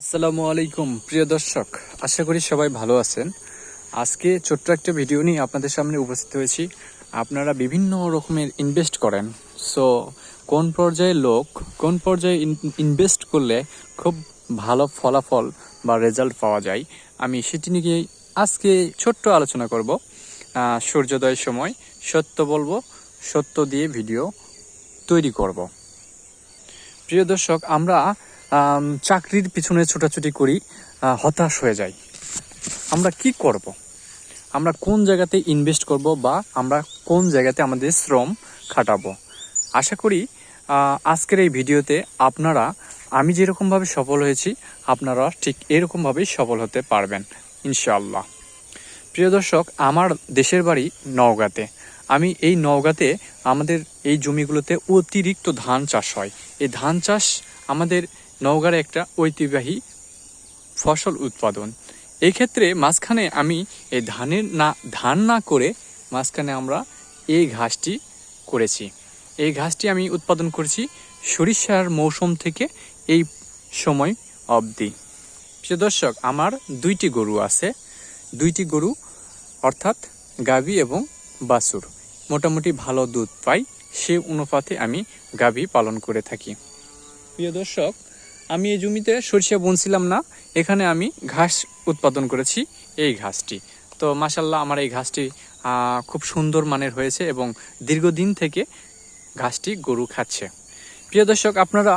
আসসালামু আলাইকুম প্রিয় দর্শক। আশা করি সবাই ভালো আছেন। আজকে ছোট্ট একটা ভিডিও নিয়ে আপনাদের সামনে উপস্থিত হয়েছি। আপনারা বিভিন্ন রকমের ইনভেস্ট করেন। সো কোন পর্যায়ে লোক কোন পর্যায়ে ইনভেস্ট করলে খুব ভালো ফলাফল বা রেজাল্ট পাওয়া যায় আমি সেটি নিয়ে আজকে ছোট্ট আলোচনা করব। সূর্যোদয়ের সময় সত্য বলব সত্য দিয়ে ভিডিও তৈরি করব। প্রিয় দর্শক আমরা আম, চাকরির পিছনে ছোটাছুটি করি হতাশ হয়ে যাই। আমরা কি করব? আমরা কোন জায়গাতে ইনভেস্ট করব বা আমরা কোন জায়গাতে আমাদের শ্রম খাটাবো? আশা করি আজকের এই ভিডিওতে আপনারা, আমি যেরকমভাবে সফল হয়েছি, আপনারা ঠিক এরকমভাবেই সফল হতে পারবেন, ইনশাআল্লাহ। প্রিয় দর্শক, আমার দেশের বাড়ি নওগাঁতে। আমি এই নওগাঁতে আমাদের এই জমিগুলোতে অতিরিক্ত ধান চাষ হয়। এই ধান চাষ আমাদের নওগাঁর একটা ঐতিহ্যবাহী ফসল উৎপাদন। এই ক্ষেত্রে মাঝখানে আমি এই ধানের না, ধান না করে মাঝখানে আমরা এই ঘাসটি করেছি। এই ঘাসটি আমি উৎপাদন করেছি সরিষার মৌসুম থেকে এই সময় অবধি। প্রিয় দর্শক, আমার দুইটি গরু আছে। দুইটি গরু, অর্থাৎ গাভী এবং বাছুর। মোটামুটি ভালো দুধ পাই, সে অনুপাতে আমি গাভী পালন করে থাকি। প্রিয় দর্শক আমি এই জমিতে সরিষা বুনছিলাম না, এখানে আমি ঘাস উৎপাদন করেছি, এই ঘাসটি। তো মাসাল্লাহ আমার এই ঘাসটি খুব সুন্দর মানের হয়েছে এবং দীর্ঘদিন থেকে ঘাসটি গরু খাচ্ছে। প্রিয় দর্শক, আপনারা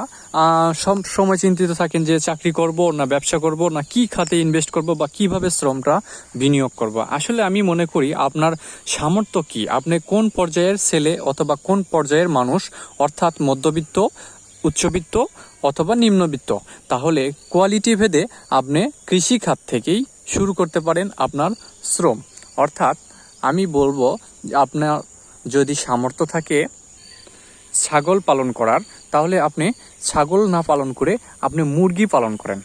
সব সময় চিন্তিত থাকেন যে চাকরি করব না ব্যবসা করব, না কি খাতে ইনভেস্ট করব বা কীভাবে শ্রমটা বিনিয়োগ করব। আসলে আমি মনে করি আপনার সামর্থ্য কি? আপনি কোন পর্যায়ের ছেলে অথবা কোন পর্যায়ের মানুষ, অর্থাৎ মধ্যবিত্ত উচ্চবিত্ত অথবা নিম্নবিত্ত। তাহলে কোয়ালিটি ভেদে আপনি কৃষি খাত থেকেই শুরু করতে পারেন আপনার শ্রম। অর্থাৎ আমি বলব আপনার যদি সামর্থ্য থাকে ছাগল পালন করার, তাহলে আপনি ছাগল না পালন করে আপনি মুরগি পালন করেন।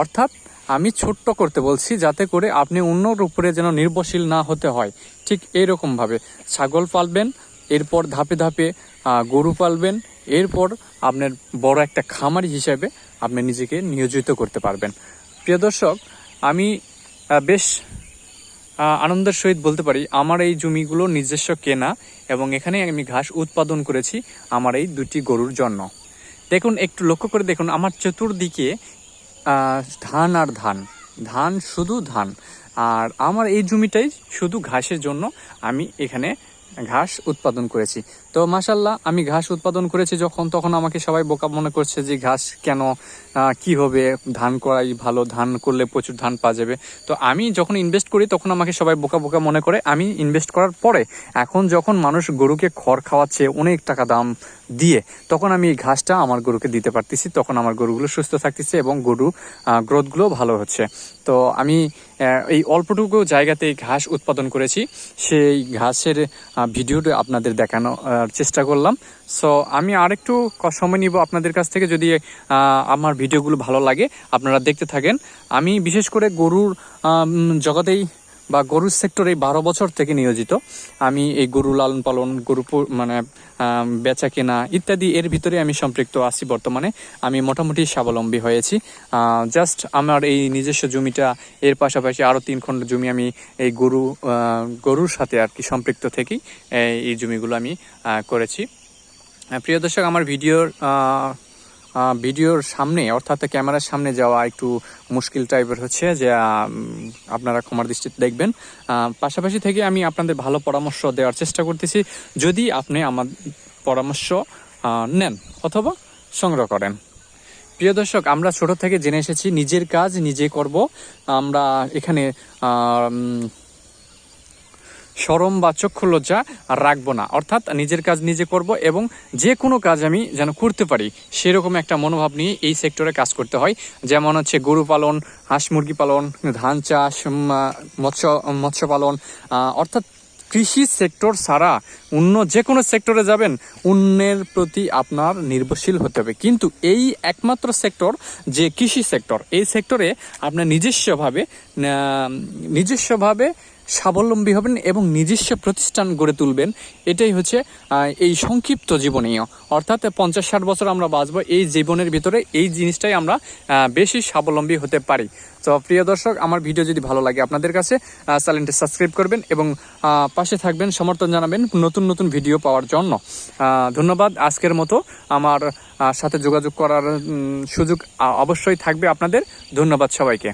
অর্থাৎ আমি ছোট্ট করতে বলছি যাতে করে আপনি অন্যর উপরে যেন নির্ভরশীল না হতে হয়। ঠিক এইরকমভাবে ছাগল পালবেন, এরপর ধাপে ধাপে গরু পালবেন এরপর আপনার বড় একটা খামারি হিসেবে আপনি নিজেকে নিয়োজিত করতে পারবেন। প্রিয় দর্শক, আমি বেশ আনন্দের সহিত বলতে পারি, আমার এই জমিগুলো নিজস্ব কেনা এবং এখানে আমি ঘাস উৎপাদন করেছি আমার এই দুটি গরুর জন্য। দেখুন, একটু লক্ষ্য করে দেখুন, আমার চতুর্দিকে ধান আর ধান। ধান শুধু ধান। আর আমার এই জমিটাই শুধু ঘাসের জন্য আমি এখানে ঘাস উৎপাদন করেছি। তো মাসাল্লাহ আমি ঘাস উৎপাদন করেছি যখন, তখন আমাকে সবাই বোকা মনে করছে যে ঘাস কেন কি হবে? ধান করাই ভালো, ধান করলে প্রচুর ধান পাওয়া যাবে। তো আমি যখন ইনভেস্ট করি, তখন আমাকে সবাই বোকা বোকা মনে করে, আমি ইনভেস্ট করার পরে, এখন যখন মানুষ গরুকে খড় খাওয়াচ্ছে, অনেক টাকা দাম দিয়ে, তখন আমি এই ঘাসটা আমার গরুকে দিতে পারতেছি, তখন আমার গরুগুলো সুস্থ থাকতেছে এবং গরু গ্রোথগুলো ভালো হচ্ছে। তো আমি এই অল্পটুকু জায়গাতে ঘাস উৎপাদন করেছি। সেই ঘাসের ভিডিওটা আপনাদের দেখানো চেষ্টা করলাম। সো আমি আরেকটু সময় নিব আপনাদের কাছ থেকে। যদি আমার ভিডিওগুলো ভালো লাগে, আপনারা দেখতে থাকেন। আমি বিশেষ করে গরুর জগতেই বা গরুর সেক্টরে বারো বছর থেকে নিয়োজিত। আমি এই গরু লালন পালন, গরু মানে বেচা কেনা ইত্যাদি এর ভিতরে আমি সম্পৃক্ত আছি বর্তমানে। আমি মোটামুটি স্বাবলম্বী হয়েছি। জাস্ট আমার এই নিজস্ব জমিটা, এর পাশাপাশি আরও তিন খণ্ড জমি আমি এই গরু গরুর সাথে আর কি সম্পৃক্ত থেকেই এই- এই জমিগুলো আমি করেছি। প্রিয় দর্শক, আমার ভিডিওর ভিডিওর সামনে, অর্থাৎ ক্যামেরার সামনে যাওয়া একটু মুশকিল টাইপের হচ্ছে যে আপনারা ক্ষমার দৃষ্টিতে দেখবেন। পাশাপাশি থেকে আমি আপনাদের ভালো পরামর্শ দেওয়ার চেষ্টা করতেছি। যদি আপনি আমার পরামর্শ নেন অথবা সংগ্রহ করেন। প্রিয় দর্শক, আমরা ছোট থেকে জেনে এসেছি, নিজের কাজ নিজে করব। আমরা এখানে সরম বা চক্ষু লজ্জা রাখব না। অর্থাৎ নিজের কাজ নিজে করব এবং যে কোনো কাজ আমি যেন করতে পারি, সেরকম একটা মনোভাব নিয়ে এই সেক্টরে কাজ করতে হয়। যেমন হচ্ছে গরু পালন, হাঁস মুরগি পালন, ধান চাষ মৎস্য মৎস্য পালন অর্থাৎ কৃষি সেক্টর ছাড়া অন্য যে কোনো সেক্টরে যাবেন, অন্যের প্রতি আপনার নির্ভরশীল হতে হবে। কিন্তু এই একমাত্র সেক্টর যে কৃষি সেক্টর এই সেক্টরে আপনার নিজস্বভাবে নিজস্বভাবে স্বাবলম্বী হবেন এবং নিজস্ব প্রতিষ্ঠান গড়ে তুলবেন। এটাই হচ্ছে এই সংক্ষিপ্ত জীবনীয় অর্থাৎ পঞ্চাশ ষাট বছর আমরা বাঁচব এই জীবনের ভিতরে, এই জিনিসটাই আমরা বেশি স্বাবলম্বী হতে পারি। তো প্রিয় দর্শক, আমার ভিডিও যদি ভালো লাগে আপনাদের কাছে চ্যানেলটি সাবস্ক্রাইব করবেন এবং পাশে থাকবেন, সমর্থন জানাবেন নতুন নতুন ভিডিও পাওয়ার জন্য। ধন্যবাদ। আজকের মতো আমার সাথে যোগাযোগ করার সুযোগ অবশ্যই থাকবে আপনাদের। ধন্যবাদ সবাইকে।